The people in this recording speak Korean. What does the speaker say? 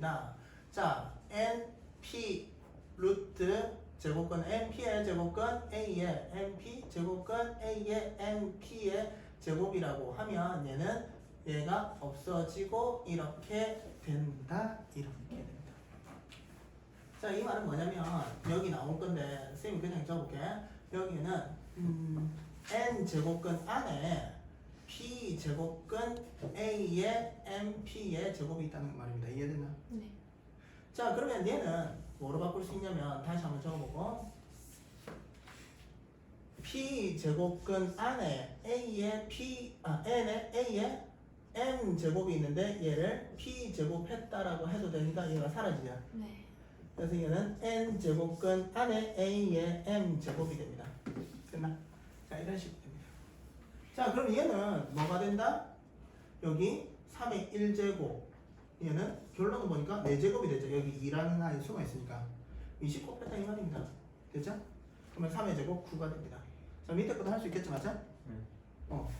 됩니다. 자, np 루트 제곱근 np의 제곱근 a의 np 제곱근 a의 np의 제곱이라고 하면 얘는 얘가 없어지고 이렇게 된다 이렇게 됩니다. 자, 이 말은 뭐냐면 여기 나올 건데 선생님 그냥 적어볼게. 여기는 음, n 제곱근 안에 p 제곱근 a의 np의 제곱이 있다는 말입니다. 이해됐나? 네. 자, 그러면 얘는 뭐로 바꿀 수 있냐면 다시 한번 적어보고 p 제곱근 안에 a의 p 아 n의 a의 n 제곱이 있는데 얘를 p 제곱했다라고 해도 되니까 얘가 사라지죠. 네. 그래서 얘는 n 제곱근 안에 a의 m 제곱이 됩니다. 됐나? 자 이런 식으로. 자 그럼 얘는 뭐가 된다? 여기 3의 1제곱 얘는 결론은 보니까 4제곱이 되죠. 여기 2라는 아이 수가 있으니까 20 곱했다 이 말입니다. 됐죠? 그러면 3의 제곱 9가 됩니다. 자 밑에 것도 할 수 있겠죠, 맞죠? 네. 어.